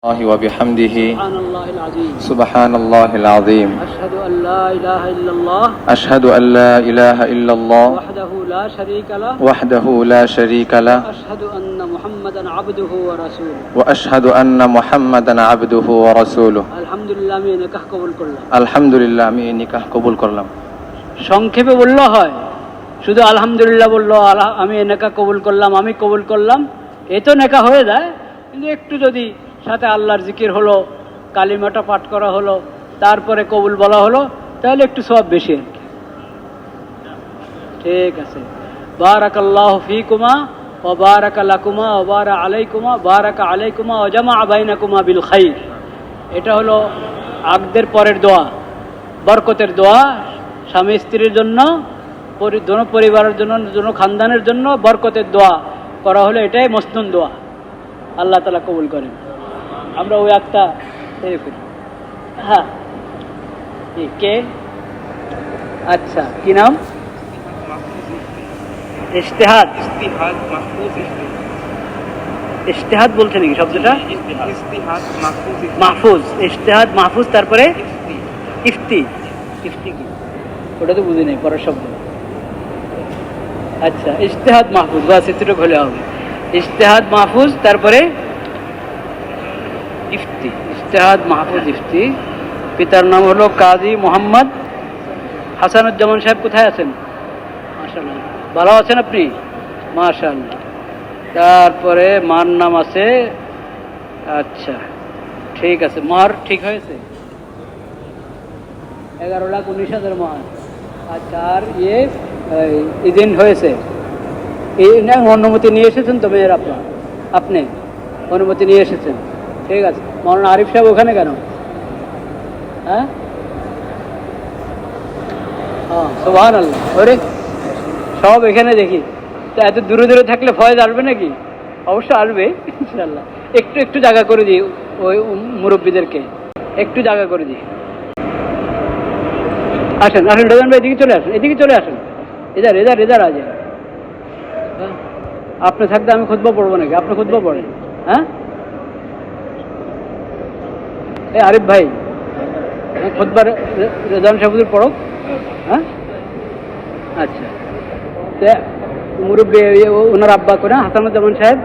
الله وبحمده سبحان الله العظيم أشهد أن لا إله إلا الله أشهد أن لا إله إلا الله وحده لا شريك له وحده لا شريك له أشهد أن محمدا عبده ورسوله وأشهد أن محمدا عبده ورسوله الحمد لله مين নিকাহ কবুল করলাম আলহামদুলিল্লাহ আমি নিকাহ কবুল করলাম সংক্ষেপে বললে শুধু আলহামদুলিল্লাহ বলল আমি নেকা কবুল করলাম আমি কবুল করলাম এ তো নেকা হয়ে যায় কিন্তু একটু যদি সাথে আল্লাহর জিকির হলো, কালিমাটা পাঠ করা হলো, তারপরে কবুল বলা হলো, তাহলে একটু সব বেশি আর কি। ঠিক আছে। বারাক আল্লাহ ফিকুমা ও বারাক লাকুমা ও বারা আলাইকুমা, বারাক আলাইকুমা ও জামা আবাইনাকুমা বিল খাই এটা হলো আগদের পরের দোয়া, বরকতের দোয়া, স্বামী স্ত্রীর জন্য দোনো পরিবারের জন্য, দোনো খানদানের জন্য বরকতের দোয়া করা হলো, এটাই মস্তন দোয়া। আল্লাহ তালা কবুল করেন। আমরা ওই একটা হ্যাঁ। কে? আচ্ছা কি নাম? ইশতেহাদ। ইশতেহাদ বলছে নাকি শব্দটা? মাহফুজ ইশতেহাদ। মাহফুজ। তারপরে? ইফতি। ইফতি। কি? ওটা তো বুঝি নেই পরের শব্দ। আচ্ছা ইশতেহাদ মাহফুজ। বা এতটুকু হলে হবে। ইশতেহাদ মাহফুজ তারপরে? ইফতি ইশতেহাদ মাহফুজ ইফতি। পিতার নাম হলো কাজী মোহাম্মদ হাসানুজ্জামান সাহেব, কোথায় আছেন? ভালো আছেন আপনি? মাশাল্লাহ তারপরে মার নাম আছে আচ্ছা ঠিক আছে। মার ঠিক হয়েছে? এগারো লাখ উনিশ হাজার মার। আচ্ছা আর ইয়ে ইদিন হয়েছে। এই অনুমতি নিয়ে এসেছেন তো মেয়ের আপনার আপনি? অনুমতি নিয়ে এসেছেন। ঠিক আছে। মৌলানা আরিফ সাহেব ওখানে কেন? হ্যাঁ? হ্যাঁ আল্লাহ ওরে, সব এখানে দেখি। তো এত দূরে দূরে থাকলে ফয়েজ আসবে নাকি? অবশ্য আসবে ইনশাল্লাহ একটু একটু জায়গা করে দিই ওই মুরব্বীদেরকে। একটু জায়গা করে দিই। আসেন আসেন, রেজান ভাই, এদিকে চলে আসেন, এদিকে চলে আসেন। এদার এদার এদার আজ আপনি থাকতে আমি খুদবা পড়ব নাকি? আপনি খুদবা পড়েন। হ্যাঁ? এ আরিফ ভাই খুদবা রেজান সাহেবুদ্দিন পড়ো হ্যাঁ? আচ্ছা। তে মুরব্বী ওনার আব্বা করে হাসানুজ্জামান সাহেব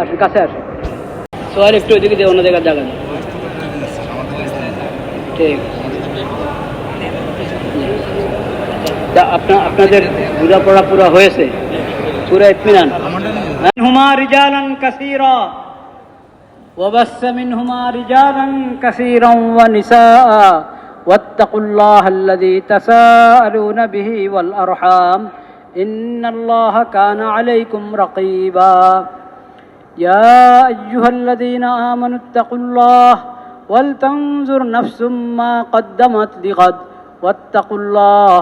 আসুন কাছে আসুন। সোয়াল একটু ওইদিকে দিয়ে অন্য জায়গার জায়গা ঠিক। তা আপনার আপনাদের বোঝাপড়া পুরো হয়েছে? পুরো ইতমিনান? হুমা রিজালান কাসীরা। وبث منهما رجالا كثيرا ونساء واتقوا الله الذي تساءلون به والأرحام إن الله كان عليكم رقيبا يا أيها الذين آمنوا اتقوا الله ولتنظر نفس ما قدمت لغد واتقوا الله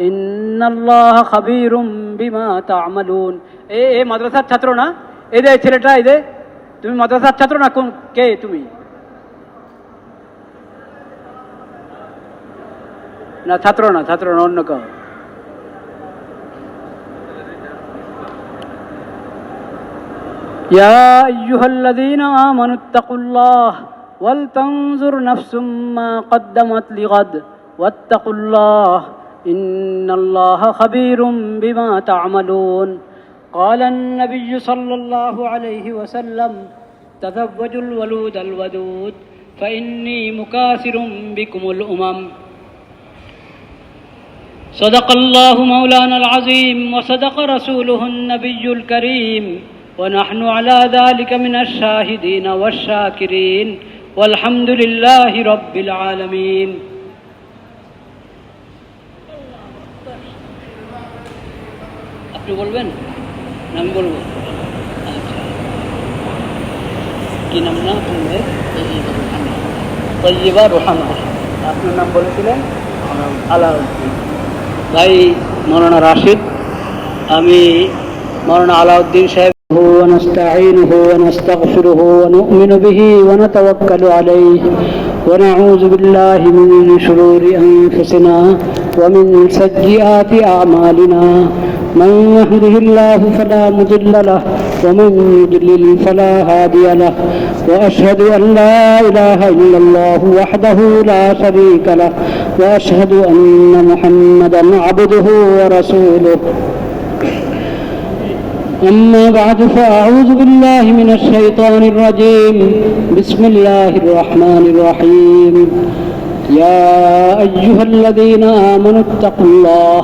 إن الله خبير بما تعملون এ এ মাদ্রাসার ছাত্র না এই যে এই ছেলেটা এই যে তুমি মাদ্রাসার ছাত্র না কোন কে তুমি না ছাত্র না ছাত্র না অন্য কেউ يا أيها الذين آمنوا اتقوا الله ولتنظر نفس ما قدمت لغد واتقوا الله إن الله خبير بما تعملون قال النبي صلى الله عليه وسلم تزوجوا الولود الودود فإني مكاثر بكم الأمم صدق الله مولانا العظيم وصدق رسوله النبي الكريم ونحن على ذلك من الشاهدين والشاكرين والحمد لله رب العالمين আপনি বলবেন না আমি বলবো আচ্ছা কি নাম না আপনাদের তৈবা রোহানা আপনার নাম বলেছিলেন আলাউদ্দিন ভাই মৌলানা রাশিদ আমি মৌলানা আলাউদ্দিন সাহেব ونستعينه ونستغفره ونؤمن به ونتوكل عليه ونعوذ بالله من شرور أنفسنا ومن سيئات أعمالنا من يهده الله فلا مضل له ومن يضلل فلا هادي له وأشهد أن لا إله إلا الله وحده لا شريك له وأشهد أن محمدا عبده ورسوله. أما بعد فأعوذ بالله من الشيطان الرجيم. بسم الله الرحمن الرحيم. يا أيها الذين آمنوا اتقوا الله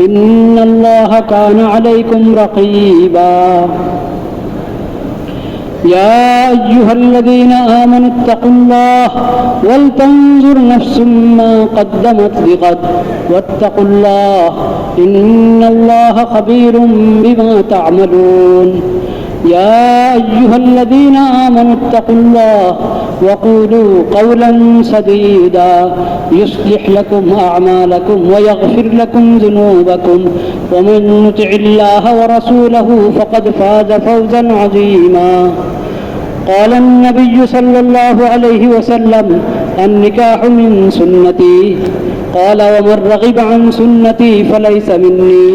إن الله كان عليكم رقيبا. يا أيها الذين آمنوا اتقوا الله ولتنظر نفس ما قدمت لغد. واتقوا الله إن الله خبير بما تعملون. يا أيها الذين آمنوا اتقوا الله وقولوا قولا سديدا يصلح لكم أعمالكم ويغفر لكم ذنوبكم ومن يطع الله ورسوله فقد فاز فوزا عظيما. قال النبي صلى الله عليه وسلم النكاح من سنتي. قال ومن رغب عن سنتي فليس مني.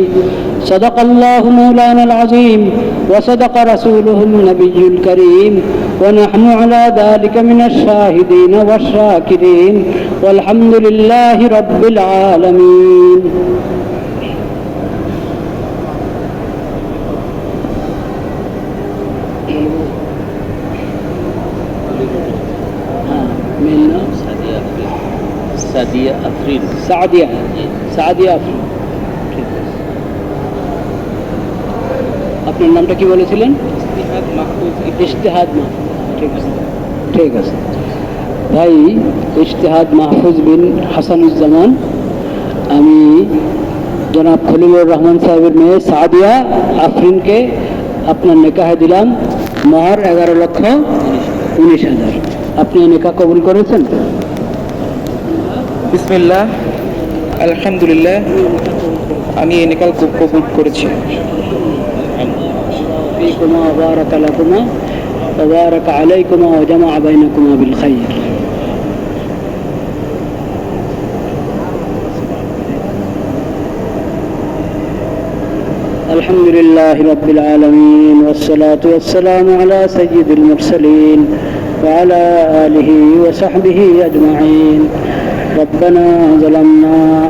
صدق الله مولانا العظيم وصدق رسوله النبي الكريم ونحن على ذلك من الشاهدين والشاكرين والحمد لله رب العالمين. سعدية أفريل. سعدية. سعدية أفريل. আপনার নামটা কি বলেছিলেন? ইশতেহাদ মাহফুজ ঠিক আছে। ঠিক আছে। ভাই ইশতেহাদ মাহফুজ বিন হাসানুজ্জামান আমি জনাব খলিলুর রহমান সাহেবের মেয়ে সাদিয়া আফরিনকে আপনার নিকাহে দিলাম। মহর এগারো লক্ষ উনিশ হাজার। আপনি নিকাহ কবুল করেছেন? বিসমিল্লাহ। আলহামদুলিল্লাহ। আমি এই নিকাল কবুল করেছি। فيكما وبارك لكما وبارك عليكما وجمع بينكما بالخير. الحمد لله رب العالمين والصلاة والسلام على سيد المرسلين وعلى آله وصحبه أجمعين. ربنا ظلمنا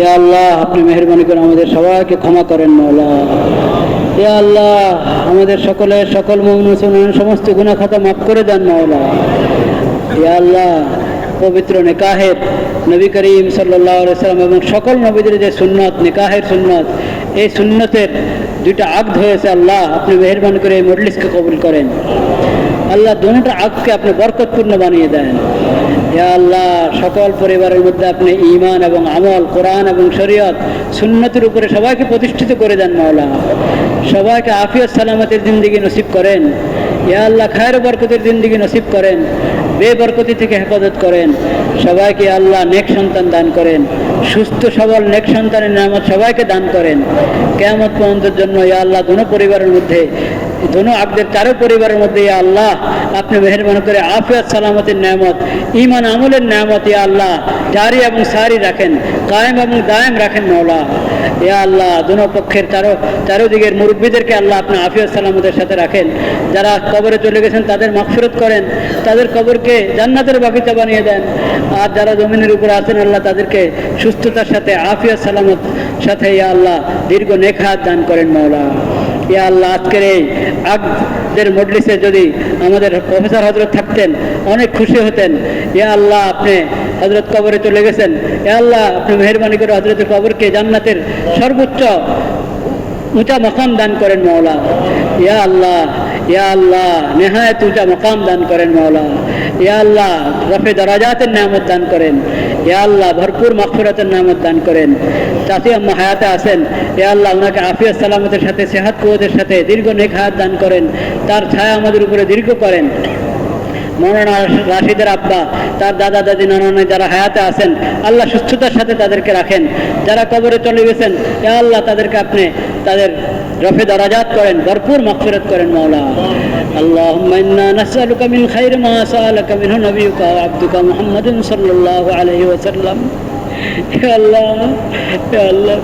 ইয়া আল্লাহ, আপনি মেহরবানি করে আমাদের সবাইকে ক্ষমা করেন মৌলা ইয়া আল্লাহ, আমাদের সকলের সকল মুসলমান সমস্ত গুণা খাতা মাফ করে দেন মৌলা ইয়া আল্লাহ, পবিত্র নিকাহের নবী করিম সাল্লাম এবং সকল নবীদের যে সুন্নত, নিকাহের সুন্নত, এই সুন্নতের দুইটা আগ্ধ হয়েছে আল্লাহ। আপনি মেহরবানি করে এই মজলিসকে কবুল করেন। আল্লাহ দুটা আগকে আপনি বরকতপূর্ণ বানিয়ে দেন। আল্লাহ, সকল পরিবারের মধ্যে আপনি ঈমান এবং আমল, কোরআন এবং শরীয়ত, সুন্নতের উপরে সবাইকে প্রতিষ্ঠিত করে দেন, মাওলা। সবাইকে আফিয়ত, সালামতের জিন্দিগি নসিব করেন। ইয়া আল্লাহ, খায়ের বরকতের জিন্দিগি নসিব করেন। বেবরকতি থেকে হেফাজত করেন। সবাইকে আল্লাহ, নেক সন্তান দান করেন। সুস্থ, সবল, নেক সন্তানের নামত সবাইকে দান করেন। কেয়ামত পর্যন্তের জন্য ইয়া আল্লাহ দোনো পরিবারের মধ্যে দোনো আপনাদের চারো পরিবারের মধ্যে, ইয়া আল্লাহ, আপনি মেহরবান করে আফিয়াত, সালামতের নামত ইমান আমলের নামত ইয়া আল্লাহ, জারি এবং সারি রাখেন, কায়েম এবং দায়েম রাখেন মৌলা ইয়া আল্লাহ দোনো পক্ষের চারো চারোদিকের মুরব্বীদেরকে আল্লাহ আপনি আফিয়াত, সালামতের সাথে রাখেন। যারা কবরে চলে গেছেন, তাদের মাগফিরত করেন, তাদের কবরকে জান্নাতের বাগিচা বানিয়ে দেন। আর যারা জমিনের উপরে আছেন, আল্লাহ তাদেরকে সুস্থতার সাথে, আফিয়াত, সালামত সাথে, ইয়া আল্লাহ, দীর্ঘ নেখাত দান করেন মৌলা ইয়া আল্লাহ, আজকের এই আগদের মজলিসে যদি আমাদের প্রফেসর হজরত থাকতেন, অনেক খুশি হতেন। ইয়া আল্লাহ, আপনি হজরত কবরে চলে গেছেন। এ আল্লাহ, আপনি মেহরবানি করে হজরতের কবরকে জান্নাতের সর্বোচ্চ উঁচা মকাম দান করেন মৌলা ইয়া আল্লাহ ইয়া আল্লাহ, নেহায়ত উঁচা মকাম দান করেন মৌলা ইয়া আল্লাহ, রফে দরাজাতের নামত দান করেন। ইয়া আল্লাহ, ভরপুর মাগফিরাতের নামত দান করেন। চাচি আম্মা হায়াতে আছেন, ইয়া আল্লাহ ওনাকে আফিয়াত, সালামতের সাথে, সেহাত কুয়তের সাথে দীর্ঘ নেক হায়াত দান করেন। তার ছায়া আমাদের উপরে দীর্ঘ করেন। মৌলানা রাশিদের আব্বা, তার দাদা, দাদি, নানা যারা হায়াতে আছেন, আল্লাহ সুস্থতার সাথে তাদেরকে রাখেন। যারা কবরে চলে গেছেন আল্লাহ, তাদেরকে আপনি তাদের রফে দারাজাত করেন, ভরপুর মাগফিরাত করেন মাওলা। আল্লাহুম্মা ইন্না নাসআলুকা মিন খাইরি মা সাআলাকা মিনহু নবিয়ুকা ওয়া আবদুকা মুহাম্মাদুন সাল্লাল্লাহু আলাইহি ওয়া সাল্লাম হে আল্লাহ হে আল্লাহ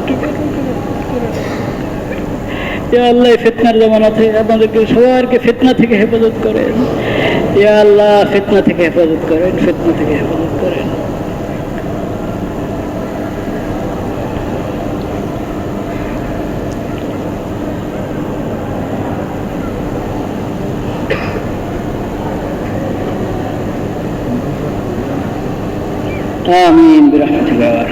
ইয়া আল্লাহ ফিতনার জমানাতে আপনাদেরকে সবারকে ফিতনা থেকে হেফাজত করেন। ইয়া আল্লাহ, ফিতনা থেকে হেফাজত করেন, ফিতনা থেকে হেফাজত করেন। Amin. Bir rahmetine var.